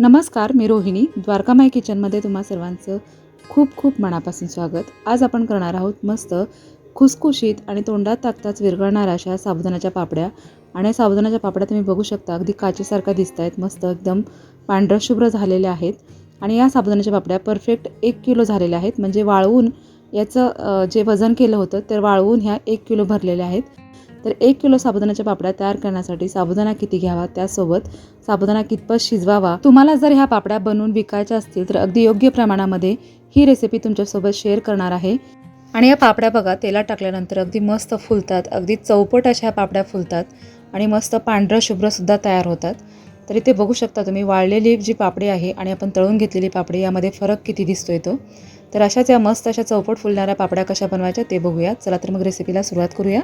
नमस्कार मी रोहिणी. द्वारकामाई किचनमध्ये तुम्हा सर्वांचं खूप खूप मनापासून स्वागत. आज आपण करणार आहोत मस्त खुसखुशीत आणि तोंडात टाकताच विरघळणाऱ्या अशा साबुदाण्याच्या पापड्या. आणि या साबुदाण्याच्या पापड्या तुम्ही बघू शकता अगदी काचेसारख्या दिसत आहेत मस्त एकदम पांढरशुभ्र झालेल्या आहेत. आणि या साबुदाण्याच्या पापड्या परफेक्ट एक किलो झालेल्या आहेत. म्हणजे वाळवून याचं जे वजन केलं होतं तर वाळवून ह्या एक किलो भरलेल्या आहेत. तर एक किलो साबुदाण्याच्या पापड्या तयार करण्यासाठी साबुदाणा किती घ्यावा? त्यासोबत साबुदाणा कितपत शिजवावा? तुम्हाला जर ह्या पापड्या बनवून विकायच्या असतील तर अगदी योग्य प्रमाणामध्ये ही रेसिपी तुमच्यासोबत शेअर करणार आहे. आणि या पापड्या बघा तेलात टाकल्यानंतर अगदी मस्त फुलतात. अगदी चौपट अशा ह्या पापड्या फुलतात आणि मस्त पांढरं शुभ्रसुद्धा तयार होतात. तर इथे बघू शकता तुम्ही वाळलेली जी पापडी आहे आणि आपण तळून घेतलेली पापडी यामध्ये फरक किती दिसतो तो? तर अशाच या मस्त अशा चौपट फुलणाऱ्या पापड्या कशा बनवायच्या ते बघूया. चला तर मग रेसिपीला सुरुवात करूया.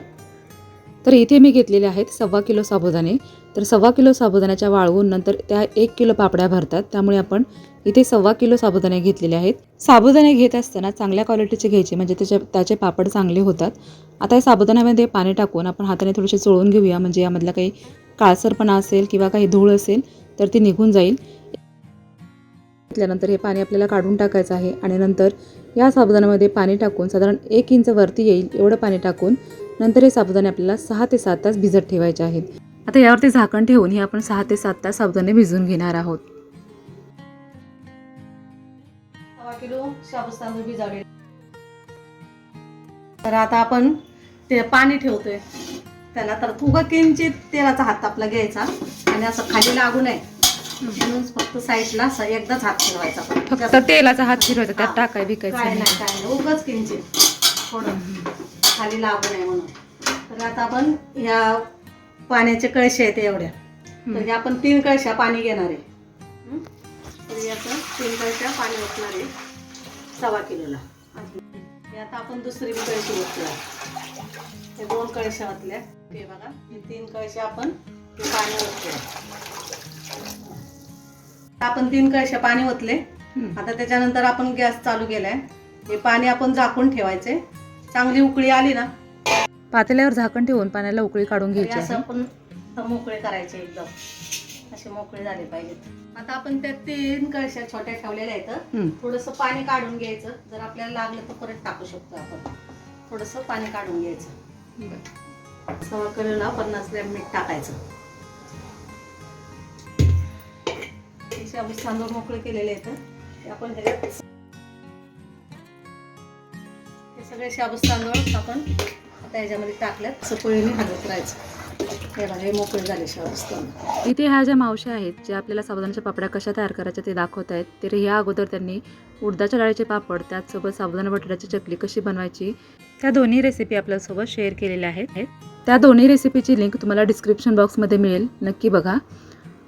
तर इथे मी घेतलेले आहेत सव्वा किलो साबुदाणे. तर सव्वा किलो साबुदाण्याच्या वाळवून नंतर त्या एक किलो पापड्या भरतात. त्यामुळे आपण इथे सव्वा किलो साबुदाणे घेतलेले आहेत. साबुदाणे घेत असताना चांगल्या क्वालिटीचे घ्यायचे म्हणजे त्याचे त्याचे पापड चांगले होतात. आता या साबुदाण्यामध्ये पाणी टाकून आपण हाताने थोडेसे चोळून घेऊया म्हणजे यामधला काही काळसरपणा असेल किंवा काही धूळ असेल तर ती निघून जाईल. घेतल्यानंतर हे पाणी आपल्याला काढून टाकायचं आहे आणि नंतर या साबुदाण्यामध्ये पाणी टाकून साधारण एक इंच वरती येईल एवढं पाणी टाकून नंतर हे साबुदाणे आपल्याला सहा ते सात तास भिजत ठेवायचे आहेत. आता यावरती झाकण ठेवून हे आपण सहा ते सात तास साबुदाणे भिजवून घेणार आहोत. सव्वा किलो शाबूस तांदूळ भिजावले तर आता आपण ते पाणी ठेवतोय. त्याला तर उगा किंचित तेलाचा हात आपला घ्यायचा आणि असं खाली लागू नये. म्हणून फक्त साईडला असं एकदाच हात फिरवायचा. फक्त तेलाचा हात फिरवायचा त्यात. टाकाय विकायचं काय नाही. नाही काय नाही. उगाच किंचित. थोडं. खाली लागू नये म्हणून. तर आता आपण ह्या पाण्याचे कळशे आहेत एवढ्या. तर हे आपण तीन कळशा पाणी घेणार आहे? तर याचं तीन कळशा पाणी ओतणार आहे. सव्वा किलोला. आता आपण दुसरी बी कळशी ओतूया हे दोन कळशा ओतल्या. ते बघा हे तीन कळशा आपण हे पाणी ओतूया आपण तीन कळशा पाणी ओतले. आता त्याच्यानंतर आपण गॅस चालू केलाय. हे पाणी आपण झाकून ठेवायचे. चांगली उकळी आली ना पातेल्यावर झाकण ठेवून पाण्याला उकळी काढून घ्यायची असं आपण मोकळे करायचे एकदम. असे मोकळे झाले पाहिजेत. आता आपण त्या तीन कळशा छोट्या ठेवलेल्या आहेत. थोडस पाणी काढून घ्यायचं. जर आपल्याला लागलं तर परत टाकू शकतो आपण. थोडस पाणी काढून घ्यायचं. सव्वा किलोला पन्नास ग्रॅम मीठ टाकायचं. शाबूस तांदूळ मोकळे केलेले आहेत आपण ह्याच्यात सगळे शाबूस तांदूळ आपण आता ह्याच्यामध्ये टाकल्यात. सपोळीने हलवत राहायचं हे बघा हे मोकळे झाले शाबूस तांदूळ इथे ह्या ज्या मावश्या आहेत ज्या आपल्याला साबुदाण्याच्या पापड्या कशा तयार करायच्या ते दाखवत आहेत. तर ह्या अगोदर त्यांनी उडदाच्या डाळीचे पापड त्याचसोबत साबुदाणा बटाट्याची चकली कशी बनवायची त्या दोन्ही रेसिपी आपल्यासोबत शेअर केलेल्या आहेत. त्या दोन्ही रेसिपीची लिंक तुम्हाला डिस्क्रिप्शन बॉक्समध्ये मिळेल. नक्की बघा.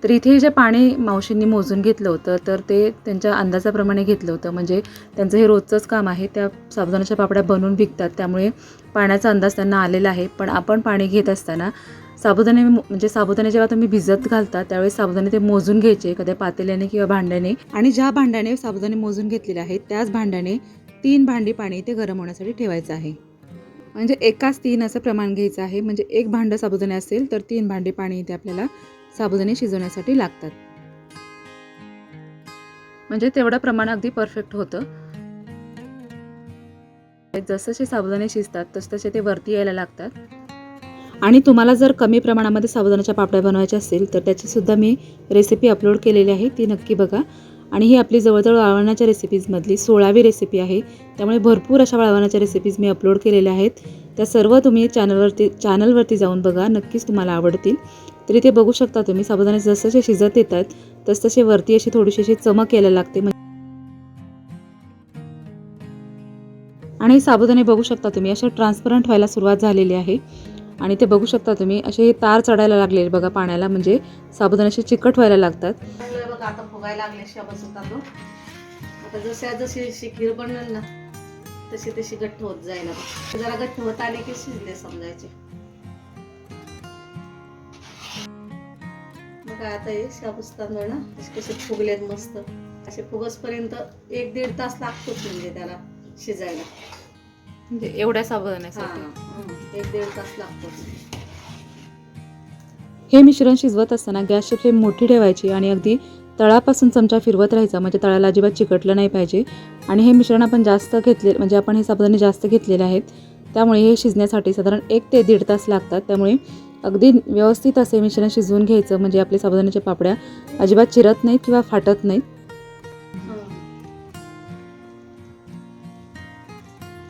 तर इथे जे पाणी मावशींनी मोजून घेतलं होतं तर ते त्यांच्या अंदाजाप्रमाणे घेतलं होतं. म्हणजे त्यांचं हे रोजचंच काम आहे त्या साबुदाण्याच्या पापड्या बनवून विकतात त्यामुळे पाण्याचा अंदाज त्यांना आलेला आहे. पण आपण पाणी घेत असताना साबुदाणे म्हणजे साबुदाणे जेव्हा तुम्ही भिजत घालता त्यावेळेस साबुदाणे ते मोजून घ्यायचे एखाद्या पातेल्याने किंवा भांड्याने. आणि ज्या भांड्याने साबुदाणे मोजून घेतलेले आहेत त्याच भांड्याने तीन भांडी पाणी ते गरम होण्यासाठी ठेवायचं आहे. म्हणजे एकाच तीन असं प्रमाण घ्यायचं आहे. म्हणजे एक भांडं साबुदाणे असेल तर तीन भांडी पाणी इथे आपल्याला साबुदाणे शिजवण्यासाठी लागतात. म्हणजे तेवढं प्रमाण अगदी परफेक्ट होतं. जसंसे साबुदाणे शिजतात तस तसे ते वरती यायला लागतात. आणि तुम्हाला जर कमी प्रमाणामध्ये साबुदाण्याच्या पापड्या बनवायच्या असतील तर त्याचीसुद्धा मी रेसिपी अपलोड केलेली आहे ती नक्की बघा. आणि ही आपली जवळजवळ वाळवण्याच्या रेसिपीजमधली सोळावी रेसिपी आहे. त्यामुळे भरपूर अशा वाळवण्याच्या रेसिपीज मी अपलोड केलेल्या आहेत. त्या सर्व तुम्ही चॅनलवरती चॅनलवरती जाऊन बघा नक्कीच तुम्हाला आवडतील. तर इथे बघू शकता तुम्ही. साबुदाणे जसजसे शिजत येतात तसतसे वरती अशी थोडीशी अशी चमक यायला लागते. म्हणजे- आणि साबुदाणे बघू शकता तुम्ही. असे ट्रान्सपरंट व्हायला सुरुवात झालेली आहे. आणि ते बघू शकता तुम्ही. असे हे तार चढायला लागले बघा पाण्याला. म्हणजे साबुदाणे असे चिकट व्हायला लागतात. बघा आता फुगायला लागले शाबूस आता जसे जशी अशी खीर बनवेल ना तशी तशी घट्ट होत जायला जरा घट्ट होत आले की शिजले समजायचे. बघा आता हे शाबूस तांदूळ ना कसे कसे फुगलेत मस्त. असे फुगसपर्यंत एक दीड तास लागतोच म्हणजे त्याला शिजायला. म्हणजे एवढ्या हं. एक दीड तास लागतोच. हे मिश्रण शिजवत असताना गॅसची फ्लेम मोठी ठेवायची आणि अगदी तळापासून चमचा फिरवत राहायचा. म्हणजे तळाला अजिबात चिकटलं नाही पाहिजे. आणि हे मिश्रण आपण जास्त घेतले म्हणजे आपण हे साबुदाणे जास्त घेतलेले आहेत. त्यामुळे हे शिजण्यासाठी साधारण एक ते दीड तास लागतात. त्यामुळे अगदी व्यवस्थित असे मिश्रण शिजवून घ्यायचं म्हणजे आपले साबुदाण्याच्या पापड्या अजिबात चिरत नाहीत किंवा फाटत नाहीत.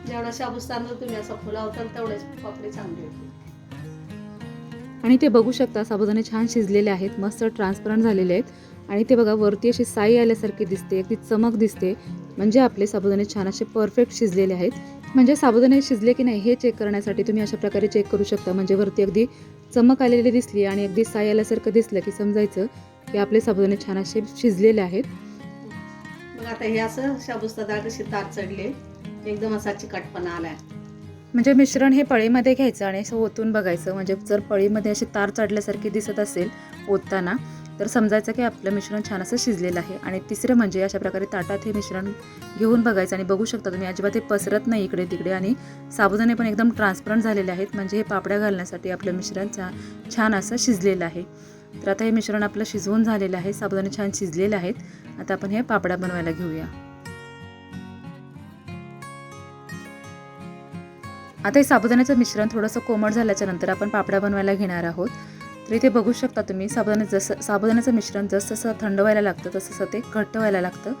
जेवढा शाबूस तांदूळ तुम्ही असं फुलावताल तेवढेच पापडी चांगली होती आणि ते बघू शकता साबुदाणे छान शिजलेले आहेत मस्त ट्रान्सपरंट झालेले आहेत. आणि ते बघा वरती अशी साई आल्यासारखी दिसते अगदी चमक दिसते. म्हणजे आपले साबुदाणे छान असे परफेक्ट शिजलेले आहेत. म्हणजे साबुदाणे शिजले की नाही हे चेक करण्यासाठी तुम्ही अशा प्रकारे चेक करू शकता. म्हणजे वरती अगदी चमक आलेली दिसली आणि अगदी साई आल्यासारखं दिसलं की समजायचं की आपले साबुदाणे छान असे शिजलेले आहेत. मग आता हे असं शाबूस डाळ कशी ताट चढले एकदम असा चिकटपणा आलाय. म्हणजे मिश्रण हे पळीमध्ये घ्यायचं आणि असं ओतून बघायचं. म्हणजे जर पळीमध्ये अशी तार चढल्यासारखी दिसत असेल ओतताना तर समजायचं की आपलं मिश्रण छान असं शिजलेलं आहे. आणि तिसरं म्हणजे अशा प्रकारे ताटात हे मिश्रण घेऊन बघायचं आणि बघू शकता तुम्ही अजिबात हे पसरत नाही इकडे तिकडे आणि साबुदाणे पण एकदम ट्रान्सपरंट झालेले आहेत. म्हणजे हे पापड्या घालण्यासाठी आपलं मिश्रण छा छान असं शिजलेलं आहे. तर आता हे मिश्रण आपलं शिजवून झालेलं आहे. साबुदाणे छान शिजलेले आहेत. आता आपण हे पापड्या बनवायला घेऊया. आता हे साबुदाण्याचं मिश्रण थोडंसं कोमट झाल्याच्यानंतर आपण पापड्या बनवायला घेणार आहोत. तर इथे बघू शकता तुम्ही साबुदाणे जसं साबुदाण्याचं मिश्रण जसं जसं थंड व्हायला लागतं तसं तसं ते घट्ट व्हायला लागतं.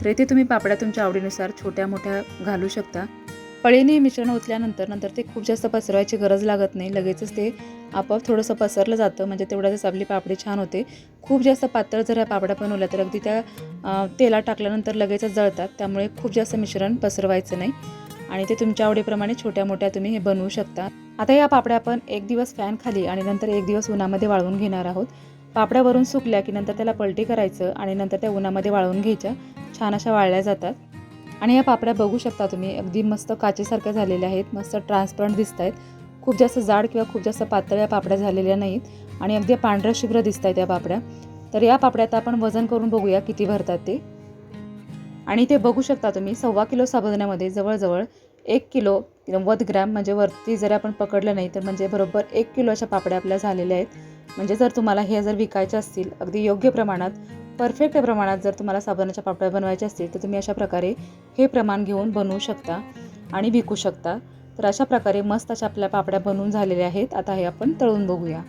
तर इथे तुम्ही पापड्या तुमच्या आवडीनुसार छोट्या मोठ्या घालू शकता. पळीने हे मिश्रण ओतल्यानंतर नंतर ते खूप जास्त पसरवायची गरज लागत नाही. लगेचच ते आपोआप थोडंसं पसरलं जातं म्हणजे तेवढ्यातच आपली पापडी छान होते. खूप जास्त पातळ जर या पापड्या बनवल्या तर अगदी त्या तेला तेलात टाकल्यानंतर लगेचच जळतात. त्यामुळे खूप जास्त मिश्रण पसरवायचं नाही. आणि ते तुमच्या आवडीप्रमाणे छोट्या मोठ्या तुम्ही हे बनवू शकता. आता या पापड्या आपण एक दिवस फॅन खाली आणि नंतर एक दिवस उन्हामध्ये वाळवून घेणार आहोत. पापड्यावरून सुकल्या की नंतर त्याला पलटी करायचं आणि नंतर त्या उन्हामध्ये वाळवून घ्यायच्या. छान अशा वाळल्या जातात. आणि या पापड्या बघू शकता तुम्ही अगदी मस्त काचेसारख्या झालेल्या आहेत मस्त ट्रान्सपरंट दिसत आहेत खूप जास्त जाड किंवा खूप जास्त पातळ या पापड्या झालेल्या नाहीत आणि अगदी पांढऱ्या शुभ्र दिसत आहेत या पापड्या. तर या पापड्यात आपण वजन करून बघूया किती भरतात ते. आणि ते बघू शकता तुम्ही सव्वा किलो साबुदाण्यामध्ये जवळजवळ एक किलो नव्वद ग्रॅम म्हणजे वरती जर आपण पकडलं नाही तर म्हणजे बरोबर एक किलो अशा पापड्या आपल्या झालेल्या आहेत. म्हणजे जर तुम्हाला हे जर विकायचे असतील अगदी योग्य प्रमाणात परफेक्ट प्रमाणात जर तुम्हाला साबुदाण्याच्या पापड्या बनवायच्या असतील तर तुम्ही अशा प्रकारे हे प्रमाण घेऊन बनवू शकता आणि विकू शकता. तर अशा प्रकारे मस्त अशा आपल्या पापड्या बनवून झालेल्या आहेत. आता हे आपण तळून बघूया.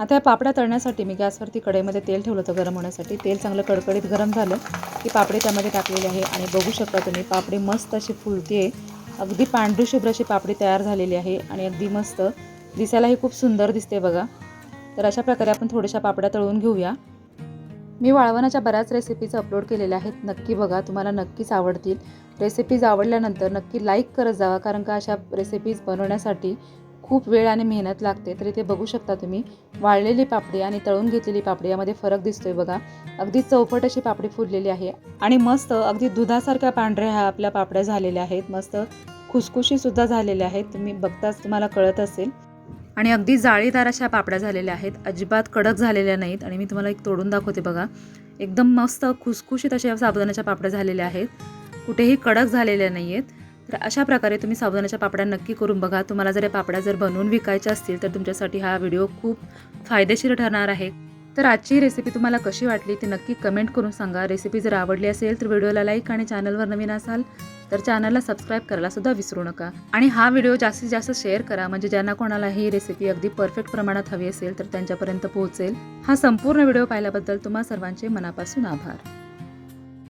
आता या पापड्या तळण्यासाठी मी गॅसवरती कढईमध्ये तेल ठेवलं होतं गरम होण्यासाठी. तेल चांगलं कडकडीत गरम झालं की पापडी त्यामध्ये टाकलेली आहे आणि बघू शकता तुम्ही पापडी मस्त अशी फुलते आहे अगदी पांढरी शुभ्र अशी पापडी तयार झालेली आहे आणि अगदी मस्त. दिसायलाही खूप सुंदर दिसते बघा. तर अशा प्रकारे आपण थोड्याशा पापड्या तळून घेऊया. मी वाळवणाच्या बऱ्याच रेसिपीज अपलोड केलेल्या आहेत. नक्की बघा तुम्हाला नक्कीच आवडतील. रेसिपीज आवडल्यानंतर नक्की लाईक करत जावा कारण का अशा रेसिपीज बनवण्यासाठी खूप वेळ आणि मेहनत लागते तर इथे बघू शकता तुम्ही. वाळलेली पापडी आणि तळून घेतलेली पापडी यामध्ये फरक दिसतोय बघा. अगदी चौपट अशी पापडी फुललेली आहे आणि मस्त अगदी दुधासारख्या पांढऱ्या ह्या आपल्या पापड्या झालेल्या आहेत. मस्त खुसखुशी सुद्धा झालेल्या आहेत. तुम्ही बघताच तुम्हाला कळत असेल. आणि अगदी जाळीदार अशा पापड्या झालेल्या आहेत. अजिबात कडक झालेल्या नाहीत आणि मी तुम्हाला एक तोडून दाखवते बघा. एकदम मस्त खुसखुशीत अशा साबुदाण्याच्या पापड्या झालेल्या आहेत. कुठेही कडक झालेल्या नाही आहेत तर अशा प्रकारे तुम्ही साबुदाण्याच्या पापड्या नक्की करून बघा. तुम्हाला जर या पापड्या जर बनवून विकायच्या असतील तर तुमच्यासाठी हा व्हिडिओ खूप फायदेशीर ठरणार आहे. तर आजची रेसिपी तुम्हाला कशी वाटली ती नक्की कमेंट करून सांगा. रेसिपी जर आवडली असेल तर व्हिडिओला लाईक आणि चॅनलवर नवीन असाल तर चॅनलला सबस्क्राईब करायला सुद्धा विसरू नका. आणि हा व्हिडिओ जास्तीत जास्त शेअर करा. म्हणजे ज्यांना कोणाला ही रेसिपी अगदी परफेक्ट प्रमाणात हवी असेल तर त्यांच्यापर्यंत पोहोचेल. हा संपूर्ण व्हिडिओ पाहिल्याबद्दल तुम्हा सर्वांचे मनापासून आभार.